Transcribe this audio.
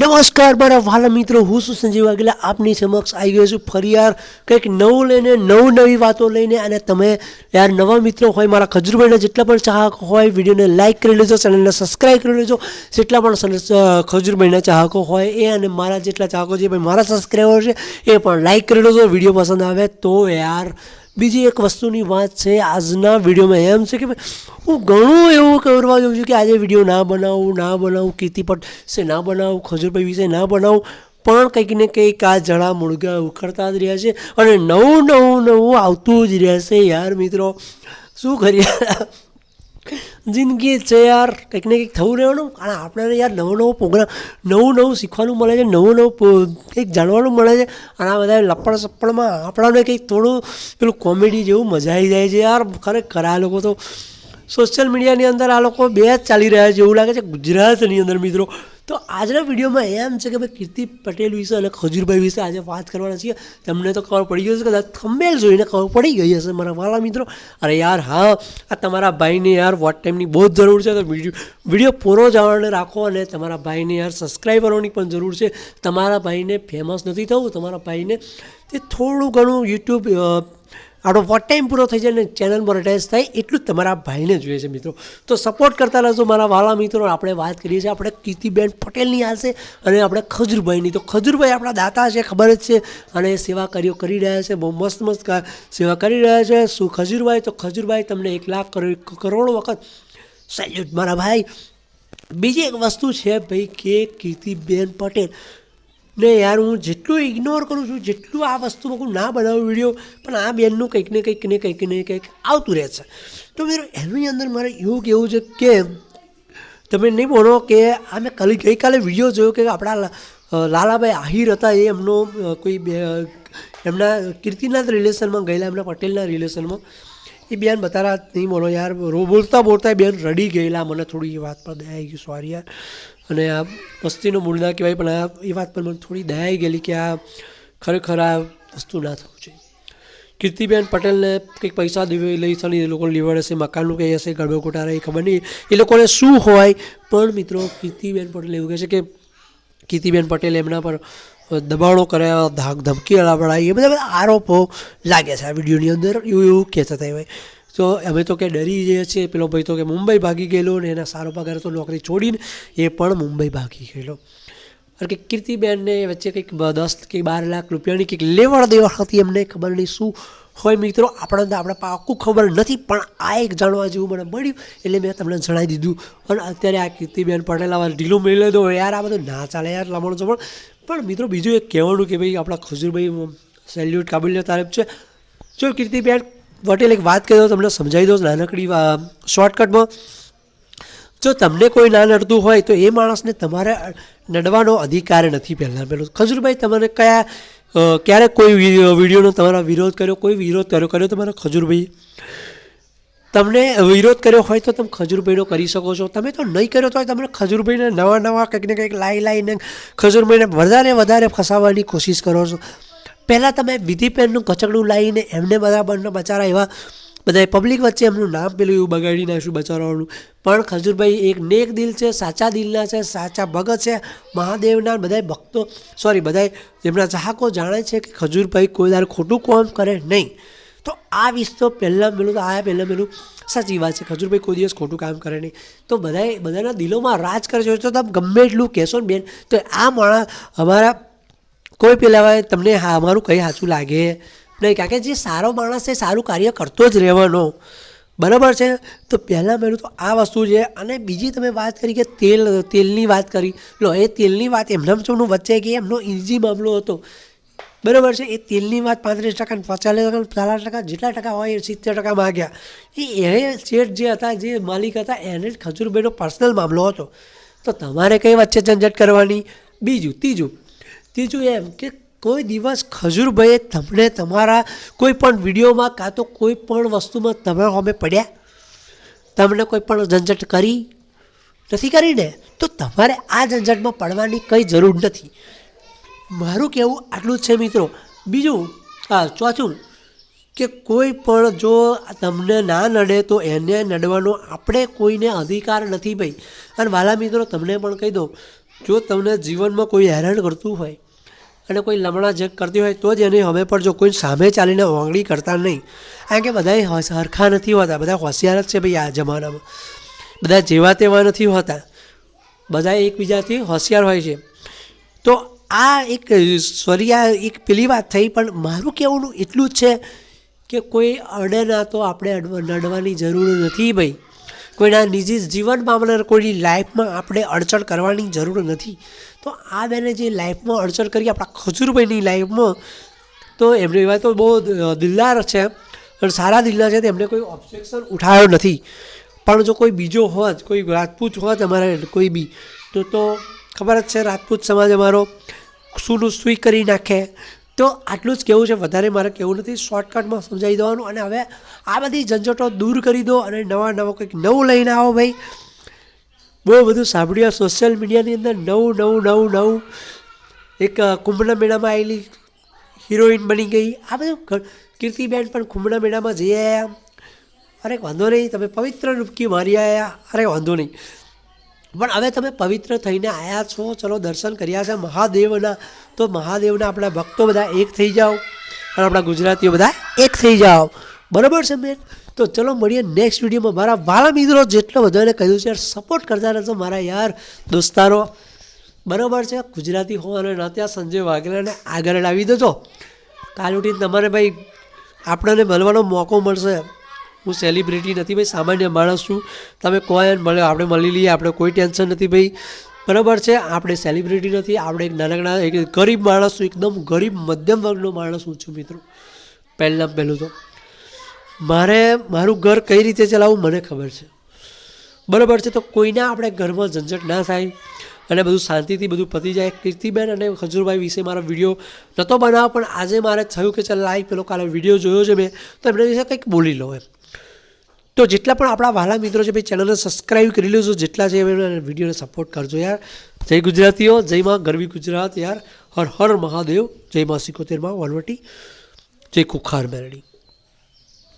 નમસ્કાર મારા વાલા મિત્રો, હું શું સંજીવ વાઘેલા. આપની સમક્ષ આવી ગયો છું ફરી યાર કંઈક નવું લઈને, નવું નવી વાતો લઈને. અને તમે યાર નવા મિત્રો હોય, મારા ખજૂરભાઈના જેટલા પણ ચાહકો હોય, વિડીયોને લાઇક કરી લેજો, ચેનલને સબસ્ક્રાઈબ કરી લેજો. જેટલા પણ ખજૂરભાઈના ચાહકો હોય, એ અને મારા જેટલા ચાહકો છે ભાઈ મારા સબસ્ક્રાઈબર છે, એ પણ લાઇક કરી લેજો. વીડિયો પસંદ આવે તો યાર બીજી એક વસ્તુની વાત છે, આજના વિડીયોમાં એમ છે કે હું ઘણું એવું કરવા જાઉં છું કે આજે વીડિયો ના બનાવું ના બનાવું કીર્તિપટ વિશે ના બનાવું, ખજૂરભાઈ વિશે ના બનાવું, પણ કંઈક ને કંઈક આ જળા મુળગા ઉખડતા જ રહ્યા છે અને નવું નવું નવું આવતું જ રહેશે. યાર મિત્રો, શું કરીએ? જિંદગી છે યાર. કંઈક ને કંઈક થવું રહેવાનું. અને આપણને યાર નવો નવો પ્રોગ્રામ નવું નવું શીખવાનું મળે છે, નવું નવું કંઈક જાણવાનું મળે છે. અને આ બધા લપડ સપડમાં આપણાને કંઈક થોડું પેલું કોમેડી જેવું મજા આવી જાય છે યાર. ખરેખર આ લોકો તો સોશિયલ મીડિયાની અંદર આ લોકો બે જ ચાલી રહ્યા છે એવું લાગે છે ગુજરાતની અંદર મિત્રો. તો આજના વિડીયોમાં એમ છે કે ભાઈ કીર્તિ પટેલ વિશે અને ખજૂરભાઈ વિશે આજે વાત કરવાના છીએ. તમને તો ખબર પડી ગઈ હશે, કદાચ થંબેલ જોઈને ખબર પડી ગઈ હશે મારા વાલા મિત્રો. અરે યાર, હા, આ તમારા ભાઈને યાર વોટ ટાઈમની બહુ જ જરૂર છે, તો વીડિયો વીડિયો પૂરો જાણવાને રાખો અને તમારા ભાઈને યાર સબસ્ક્રાઈબરોની પણ જરૂર છે. તમારા ભાઈને ફેમસ નથી થવું, તમારા ભાઈને તે થોડું ઘણું યુટ્યુબ આપણો વોટ ટાઈમ પૂરો થઈ જાય ને ચેનલ મોનેટાઇઝ થાય, એટલું જ તમારા ભાઈને જોઈએ છે મિત્રો. તો સપોર્ટ કરતા રહેશો મારા વાલા મિત્રો આપણે વાત કરીએ છીએ આપણે કીર્તિબેન પટેલની હાલશે અને આપણે ખજૂરભાઈની. તો ખજૂરભાઈ આપણા દાતા છે, ખબર જ છે. અને સેવા કાર્યો કરી રહ્યા છે, બહુ મસ્ત મસ્ત સેવા કરી રહ્યા છે. શું ખજૂરભાઈ? તો ખજૂરભાઈ તમને એક લાખ કરોડ વખત સેલ્યુટ મારા ભાઈ, બીજી એક વસ્તુ છે ભાઈ કે કીર્તિબેન પટેલ. ને યાર, હું જેટલું ઇગ્નોર કરું છું, જેટલું આ વસ્તુમાં હું ના બનાવું વીડિયો પણ આ બેનનું કંઈક ને કંઈક ને કંઈક ને કંઈક આવતું રહે છે. તો મિત્રો, એની અંદર મારે એવું કહેવું છે કે તમે નહીં બોલો કે આ મેં કાલે ગઈકાલે વીડિયો જોયો કે આપણા લાલાભાઈ આહિર હતા, એ એમનો કોઈ બે એમના કીર્તિનાથ રિલેશનમાં ગયેલા, એમના પટેલના રિલેશનમાં એ બેન બતારા, નહીં બોલો યાર બોલતા બોલતા બેન રડી ગયેલા, મને થોડી એ વાત પર દયા આવી ગઈ સોરી યાર. અને આ મસ્તીનો મૂળ ના કહેવાય, પણ આ એ વાત પર મને થોડી દયા આવી ગયેલી કે આ ખરેખર આ વસ્તુ ના થવું જોઈએ. કીર્તિબેન પટેલને કંઈક પૈસા દેવે, લઈ ચાલી એ લોકો લેવાડે છે મકાનનું કંઈ હશે ગરબો કોટારા એ ખબર નહીં. એ લોકોને શું હોય? પણ મિત્રો, કીર્તિબેન પટેલ એવું કહે છે કે કીર્તિબેન પટેલ એમના પર દબાણો કર્યા ધાક ધમકી અડાવડાવી એ બધા બધા આરોપો લાગે છે આ વિડીયોની અંદર. એવું એવું કહેતા હતા ભાઈ તો અમે તો કે ડરી જઈએ છીએ. પેલો ભાઈ તો કે મુંબઈ ભાગી ગયેલો ને એના સારો પગાર તો નોકરી છોડીને એ પણ મુંબઈ ભાગી ગયેલો. કારણ કે કીર્તિબેનને વચ્ચે કંઈક દસ કે બાર લાખ રૂપિયાની કંઈક લેવડ દેવડ હતી એમને ખબર નહીં શું હોય મિત્રો. આપણને આપણે પાકું ખબર નથી, પણ આ એક જાણવા જેવું મને મળ્યું. એટલે મેં તમને જણાવી દીધું. અને અત્યારે આ કીર્તિબેન પટેલ આવા ઢીલું મેળવી લીધો. યાર આ બધું ના ચાલે યાર, લમણ ચમણ પણ મિત્રો બીજું એક કહેવાનું કે ભાઈ આપણા ખજૂરભાઈ સેલ્યુટ કાબુલિયત તારીફ છે. જો કીર્તિબેન પટેલ એક વાત કહી દઉં તમને સમજાવી દો નાનકડી શોર્ટકટમાં જો તમને કોઈ ના નડતું હોય તો એ માણસને તમારે નડવાનો અધિકાર નથી પહેલાં પહેલું. ખજૂરભાઈ તમને કયા ક્યારે કોઈ વિડીયોનો તમારા વિરોધ કર્યો, કોઈ વિરોધ કર્યો કર્યો તમારા ખજૂરભાઈ? તમને વિરોધ કર્યો હોય તો તમે ખજૂરભાઈનો કરી શકો છો. તમે તો નહીં કર્યો તો તમે ખજૂરભાઈને નવા નવા કંઈક ને કંઈક લાઈ લાઈને ખજૂરભાઈને વધારે વધારે ફસાવવાની કોશિશ કરો છો. પહેલાં તમે વિધિપેનનું કચકડું લાવીને એમને બધા બંને બચારા એવા બધા પબ્લિક વચ્ચે એમનું નામ પેલું એવું બગાડી નાખ્યું બચારાઓનું પણ ખજૂરભાઈ, એક નેક દિલ છે, સાચા દિલના છે, સાચા ભગત છે, મહાદેવના બધા ભક્તો સોરી બધા જેમના ચાહકો જાણે છે કે ખજૂરભાઈ કોઈ દાર ખોટું કોમ કરે નહીં. તો આ વિશ્વ પહેલાં પેલું તો આ પહેલાં પેલું સાચી વાત છે, ખજૂરભાઈ કોઈ દિવસ ખોટું કામ કરે નહીં. તો બધાએ, બધાના દિલોમાં રાજ કરે છે. તો તમે ગમે એટલું કહેશો ને બેન, તો આ માણસ અમારા કોઈ પેલા તમને અમારું કંઈ સાચું લાગે નહીં. કારણ કે જે સારો માણસ છે, સારું કાર્ય કરતો જ રહેવાનો. બરાબર છે? તો પહેલાં પહેલું તો આ વસ્તુ છે. અને બીજી તમે વાત કરી કે તેલ, તેલની વાત કરી. લો, એ તેલની વાત એમનામ ચોનું વચ્ચે કે એમનો ઇઝી મામલો હતો. બરાબર છે? એ તેલની વાત પાંત્રીસ ટકા પચાસ ટકા ચાલીસ ટકા જેટલા ટકા હોય, એ સિત્તેર ટકા માગ્યા. એ એ શેઠ જે હતા, જે માલિક હતા, એને જ ખજૂરભાઈનો પર્સનલ મામલો હતો. તો તમારે કઈ વચ્ચે ઝંઝટ કરવાની? બીજું, ત્રીજું ત્રીજું એમ કે કોઈ દિવસ ખજૂરભાઈએ તમને તમારા કોઈ પણ વિડીયોમાં કાં તો કોઈ પણ વસ્તુમાં તમે અમે પડ્યા? તમને કોઈ પણ ઝંઝટ કરી? નથી કરીને? તો તમારે આ ઝંઝટમાં પડવાની કંઈ જરૂર નથી. મારું કહેવું આટલું જ છે મિત્રો. બીજું, હા, ચોથું, કે કોઈ પણ જો તમને ના નડે તો એને નડવાનો આપણે કોઈને અધિકાર નથી ભાઈ. અને વાલા મિત્રો, તમને પણ કહી દઉં જો તમને જીવનમાં કોઈ હેરાન કરતું હોય અને કોઈ લમણા જગ કરતી હોય, તો જ એની હવે પણ જો કોઈ સામે ચાલીને વાંગણી કરતા નહીં. કારણ કે બધા સરખા નથી હોતા, બધા હોશિયાર જ છે ભાઈ આ જમાનામાં. બધા જેવા તેવા નથી હોતા. બધા એકબીજાથી હોશિયાર હોય છે. તો આ એક સોરી એક પેલી વાત થઈ, પણ મારું કહેવાનું એટલું જ છે કે કોઈ અડે ના તો આપણે નડવાની જરૂર નથી ભાઈ. કોઈના નિજી જીવનમાં મામલે કોઈની લાઈફમાં આપણે અડચણ કરવાની જરૂર નથી. તો આ બેને જે લાઈફમાં અડચણ કરી આપણા ખજૂરભાઈની લાઈફમાં, તો એમની વાત તો બહુ દિલદાર છે. અને સારા દિલના છે એમને કોઈ ઓબ્જેક્શન ઉઠાવ્યો નથી. પણ જો કોઈ બીજો હોત, કોઈ રાજપૂત હોત અમારે કોઈ બી, તો તો ખબર જ છે રાજપૂત સમાજ અમારો શું સુઈ કરી નાખે. તો આટલું જ કહેવું છે. વધારે મારે કહેવું નથી. શોર્ટકટમાં સમજાવી દેવાનું અને હવે આ બધી ઝંઝટો દૂર કરી દો અને નવા નવા કંઈક નવું લઈને આવો ભાઈ. બહુ બધું સાંભળ્યું સોશિયલ મીડિયાની અંદર. નવું નવું નવું નવું. એક કુંભના મેળામાં આવેલી હિરોઈન બની ગઈ. આ બધું કીર્તિબેન પણ કુંભના મેળામાં જઈ આવ્યા અરે વાંધો નહીં, તમે પવિત્ર ડૂબકી મારી આવ્યા અરે વાંધો નહીં. પણ હવે તમે પવિત્ર થઈને આવ્યા છો. ચલો દર્શન કર્યા છે મહાદેવના. તો મહાદેવના આપણા ભક્તો બધા એક થઈ જાઓ. અને આપણા ગુજરાતીઓ બધા એક થઈ જાઓ. બરાબર છે બેન? તો ચલો મળીએ નેક્સ્ટ વિડીયોમાં. મારા વાળા મિત્રો જેટલો બધાને કહ્યું છે સપોર્ટ કરતા રહેશો મારા યાર દોસ્તારો. બરાબર છે? ગુજરાતી હોવાના નાતે ત્યાં સંજય વાઘેલાને આગળ લાવી દેજો. કાલ ઉઠીને તમારે ભાઈ આપણને મળવાનો મોકો મળશે. હું સેલિબ્રિટી નથી ભાઈ, સામાન્ય માણસ છું. તમે કોઈ એમ મળે, આપણે મળી લઈએ, આપણે કોઈ ટેન્શન નથી ભાઈ. બરાબર છે? આપણે સેલિબ્રિટી નથી, આપણે એક નાનકડા, એક ગરીબ માણસ છું, એકદમ ગરીબ મધ્યમ વર્ગનો માણસ હું છું મિત્રો. પહેલાં પહેલું તો. મારે, મારું ઘર કઈ રીતે ચલાવવું મને ખબર છે. બરાબર છે? તો કોઈના આપણે ઘરમાં ઝંઝટ ના થાય અને બધું શાંતિથી બધું પતી જાય. કીર્તિબેન અને ખજુરભાઈ વિશે મારો વીડિયો નહોતો બનાવો પણ આજે મારે થયું કે ચાલ લાઈવ પેલો કાલે વીડિયો જોયો છે મેં, તો એમના વિશે કંઈક બોલી લો એમ. તો જેટલા પણ આપણા વાલા મિત્રો છે, ભાઈ ચેનલને સબસ્ક્રાઈબ કરી લેજો. જેટલા છે વિડીયોને સપોર્ટ કરજો યાર. જય ગુજરાતીઓ, જય માં ગરવી ગુજરાત યાર. હર હર મહાદેવ. જય માં સિકોતેરમાં વનવટી. જય કુખાર મેરડી.